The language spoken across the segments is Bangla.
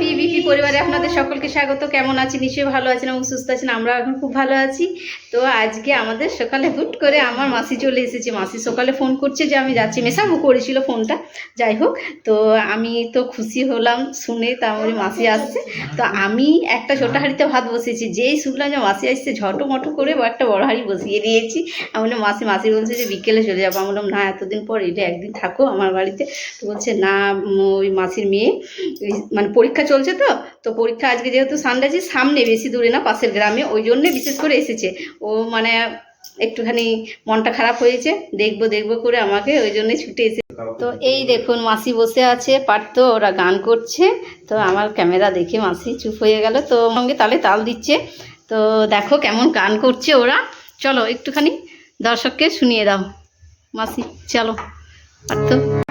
পিবিপি পরিবারে আপনাদের সকলকে স্বাগত। কেমন আছেন? নিশ্চয়ই ভালো আছেন এবং সুস্থ আছেন। আমরা এখন খুব ভালো আছি। তো আজকে আমাদের সকালে হুট করে আমার মাসি চলে এসেছে। মাসি সকালে ফোন করছে যে আমি যাচ্ছি। মেশাবু করেছিল ফোনটা। যাই হোক, তো আমি তো খুশি হলাম শুনে তা আমার মাসি আসছে। তো আমি একটা ছোট হাঁড়িতে ভাত বসিয়েছি। যেই শুনলাম যে মাসি আসছে ঝটো মটো করে একটা বড় হাঁড়ি বসিয়ে দিয়েছি। আমি বললাম, মাসি মাসি বলছে যে বিকেলে চলে যাব। আমি বললাম, না, এতদিন পর এটা একদিন থাকো আমার বাড়িতে। তো বলছে, না ওই মাসির মেয়ে মানে পরীক্ষা চলছে তো? তো পরীক্ষা আজকে যেহেতু সানডে আছে, সামনে বেশি দূরে না, পাশের গ্রামে। ওই জন্যে বিশেষ করে এসেছে। ও মানে একটুখানি মনটা খারাপ হয়েছে। দেখব দেখব করে আমাকে ওই জন্যে ছুটে এসে তো এই দেখুন, মাসি বসে আছে, পারতো, ওরা গান করছে। তো আমার ক্যামেরা দেখে মাসি চুপ হয়ে গেল। তো সঙ্গে তালে তাল দিচ্ছে। তো দেখো কেমন গান করছে ওরা। চলো, একটুখানি দর্শককে শুনিয়ে দাও। মাসি, চলো, পারতো।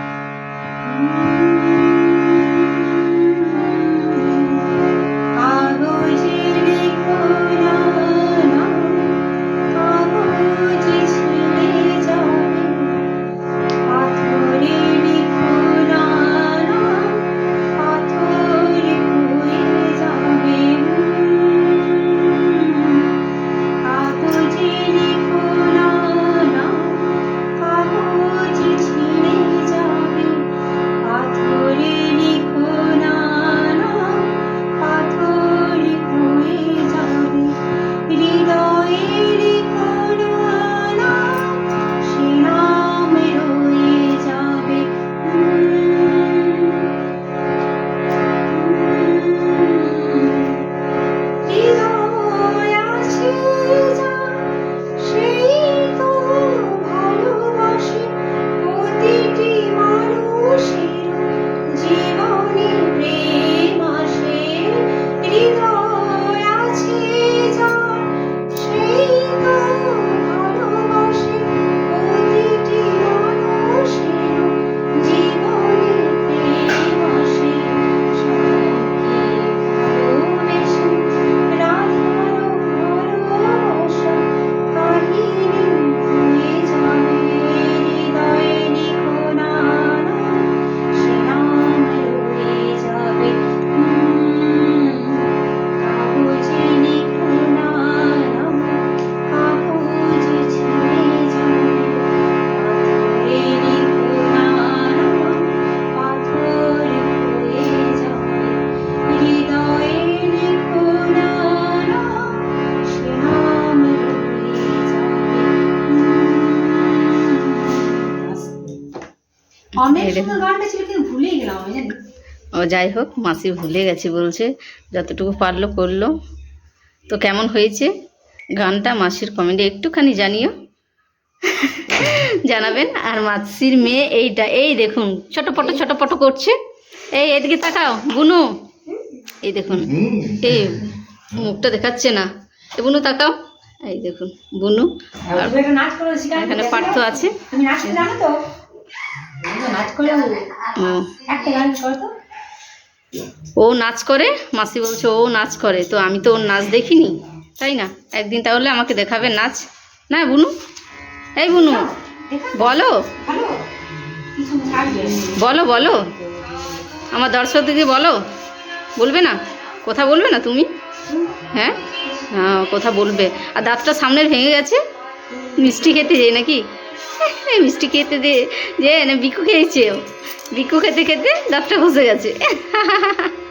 ও যাই হোক মাসি ভুলে গেছে বলছে যতটুকু পারল করল। তো কেমন হয়েছে গানটা? মাসির কমেন্টে একটুখানি জানিও। জানাবেন। আর মাসির মেয়ে এইটা এই দেখুন ছোট পটো ছোট পটো করছে। এই এদিকে তাকাও বুনু। এই দেখুন এই মুখটা দেখাচ্ছে না। এ বুনু তাকাও। এই দেখুন বুনু। এখানে পার্থ আছে। ও তো। ও নাচ করে? মাসি বলছে ও নাচ করে। তো আমি তো ওর নাচ দেখিনি। তাই না? একদিন তাহলে আমাকে দেখাবে নাচ। না বুনু? এই বুনু বলো। সুন্দর থাকবে। বলো বলো। আমার দর্শকদেরকে বলো। বলবে না? কথা বলবে না তুমি? হ্যাঁ? হ্যাঁ কথা বলবে। আর দাঁতটা সামনের ভেঙে গেছে? মিষ্টি খেতে যে নাকি? মিষ্টি খেতে দে যে না বিকু খেয়েছে। বিকু খেতে খেতে দাঁতটা ঘষে গেছে